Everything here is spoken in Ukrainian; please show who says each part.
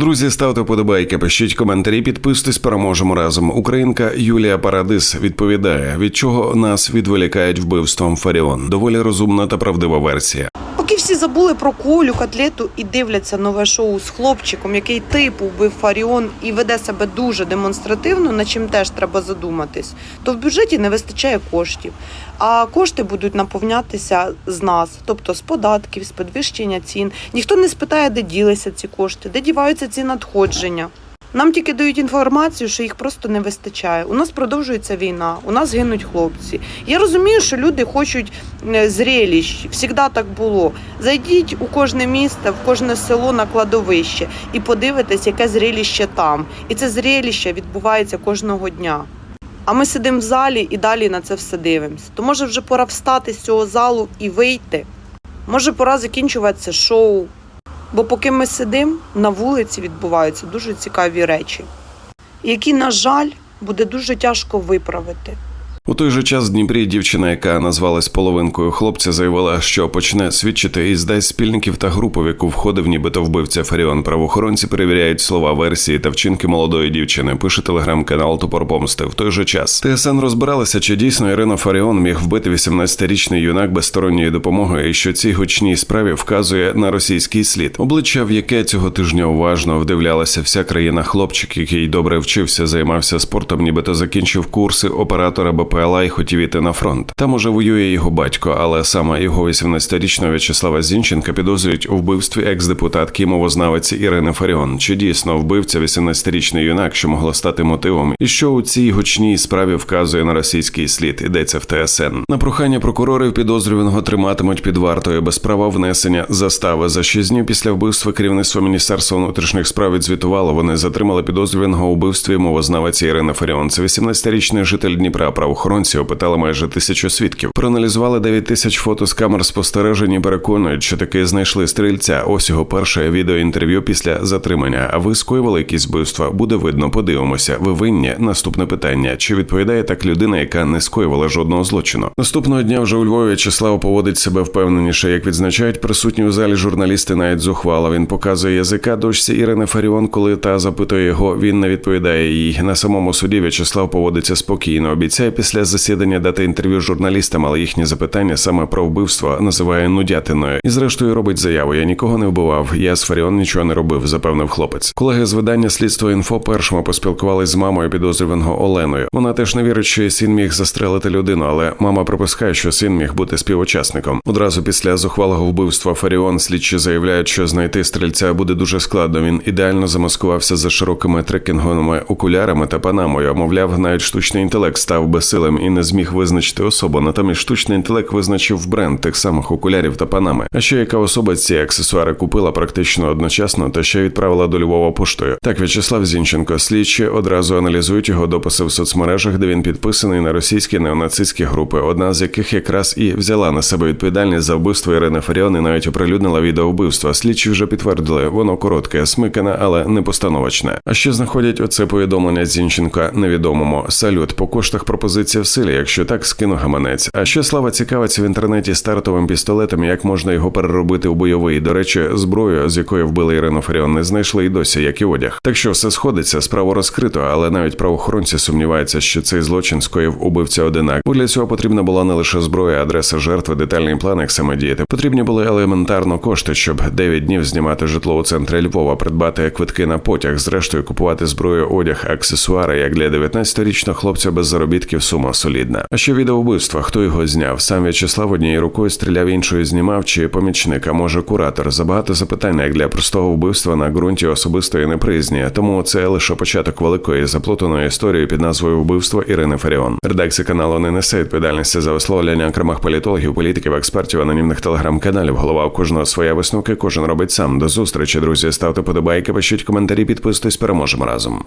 Speaker 1: Друзі, ставте подобайки, пишіть коментарі, підписуйтесь, переможемо разом. Українка Юлія Парадис відповідає, від чого нас відволікають вбивством Фаріон. Доволі розумна та правдива версія.
Speaker 2: Поки всі забули про Колю, котлету і дивляться нове шоу з хлопчиком, який типу вбив Фаріон і веде себе дуже демонстративно, над чим теж треба задуматись, то в бюджеті не вистачає коштів. А кошти будуть наповнятися з нас, тобто з податків, з підвищення цін. Ніхто не спитає, де ділися ці кошти, де діваються ці надходження. Нам тільки дають інформацію, що їх просто не вистачає. У нас продовжується війна, у нас гинуть хлопці. Я розумію, що люди хочуть е, зрелищ, завжди так було. Зайдіть у кожне місто, в кожне село на кладовище і подивитесь, яке зрелище там. І це зрелище відбувається кожного дня. А ми сидимо в залі і далі на це все дивимося. То може вже пора встати з цього залу і вийти. Може, пора закінчувати це шоу. Бо поки ми сидимо, на вулиці відбуваються дуже цікаві речі, які, на жаль, буде дуже тяжко виправити.
Speaker 1: У той же час в Дніпрі дівчина, яка назвалась половинкою хлопця, заявила, що почне свідчити і здасть спільників та групу, в яку входив нібито вбивця Фаріон. Правоохоронці перевіряють слова версії та вчинки молодої дівчини. Пише телеграм-канал Топор Помсти. В той же час ТСН розбиралася, чи дійсно Ірина Фаріон міг вбити 18-річний юнак без сторонньої допомоги, і що цій гучній справі вказує на російський слід. Обличчя, в яке цього тижня уважно вдивлялася вся країна. Хлопчик, який добре вчився, займався спортом, нібито закінчив курси оператора БПЛА і хотів іти на фронт. Там уже воює його батько, але саме його 18-річного В'ячеслава Зінченка підозрюють у вбивстві екс-депутатки мовознавиці Ірини Фаріон. Чи дійсно вбивця 18-річний юнак, що могло стати мотивом, і що у цій гучній справі вказує на російський слід? Йдеться в ТСН. На прохання прокурорів підозрюваного триматимуть під вартою без права внесення застави за шість днів після вбивства керівництво міністерства внутрішніх справ відзвітувало. Вони затримали підозрюваного у вбивстві мовознавиці Ірини Фаріон. Це 18-річний житель Дніпра. Правоохоронці опитали майже тисячу свідків. Проаналізували 9 тисяч фото з камер спостережень переконують, що таки знайшли стрільця. Ось його перше відеоінтерв'ю після затримання. А ви скоювали якісь вбивства? Буде видно. Подивимося. Ви винні? Наступне питання: чи відповідає так людина, яка не скоювала жодного злочину? Наступного дня вже у Львові В'ячеслав поводить себе впевненіше, як відзначають присутні у залі журналісти. Навіть зухвало. Він показує язика дочці Ірини Фаріон, коли та запитує його. Він не відповідає їй. На самому суді В'ячеслав поводиться спокійно. Обіцяє після засідання дати інтерв'ю журналістам, але їхні запитання саме про вбивство називає нудятиною. І зрештою робить заяву: Я нікого не вбивав. Я з Фаріон нічого не робив, запевнив хлопець. Колеги з видання слідство інфо першими поспілкувались з мамою підозрюваного Оленою. Вона теж не вірить, що син міг застрелити людину, але мама припускає, що син міг бути співучасником. Одразу після зухвалого вбивства Фаріон слідчі заявляють, що знайти стрільця буде дуже складно. Він ідеально замаскувався за широкими трекінговими окулярами та панамою. Мовляв, навіть штучний інтелект став безсилим і не зміг визначити особу. Натомість штучний інтелект визначив бренд тих самих окулярів та панами. А ще яка особа ці аксесуари купила практично одночасно та ще відправила до Львова поштою. Так В'ячеслав Зінченко слідчі одразу аналізують його дописи в соцмережах, де він підписаний на російські неонацистські групи, одна з яких якраз і взяла на себе відповідальність за вбивство Ірини Фаріон і навіть оприлюднила відео вбивства. Слідчі вже підтвердили, воно коротке, смикане, але не постановочне. А ще знаходять оце повідомлення Зінченка невідомому. Салют по коштах пропозиція в силі. Якщо так, скину гаманець. А ще слава цікавиться в інтернеті стартовим пістолетом, як можна його переробити у бойовий. До речі, зброю, з якої вбили Ірину Фаріон, не знайшли і досі, як і одяг. Так що все сходиться, справу розкрито, але навіть правоохоронці сумніваються, що цей злочин скоїв убивця одинак. Бо для цього потрібна була не лише зброя, адреса жертви, детальний план, як саме діяти. Потрібні були елементарно кошти, щоб 9 днів знімати житло у центрі Львова, придбати квитки на потяг, зрештою купувати зброю, одяг, аксесуари. Як для 19-річного хлопця без заробітків сума солідна. А що відео вбивства? Хто його зняв? Сам В'ячеслав однією рукою стріляв, іншою знімав чи помічник, а може куратор. Забагато запитань, як для простого вбивства на ґрунті особистої неприязні. Тому це лише початок великої заплутаної історії під назвою Вбивство Ірини Фаріон. Редакція каналу не несе відповідальності за висловлення окремих політологів, політиків, експертів, анонімних телеграм-каналів. Голова у кожного своя висновки, кожен робить сам. До зустрічі, друзі. Ставте подобайки, пишіть коментарі, підписуйтесь, переможемо разом.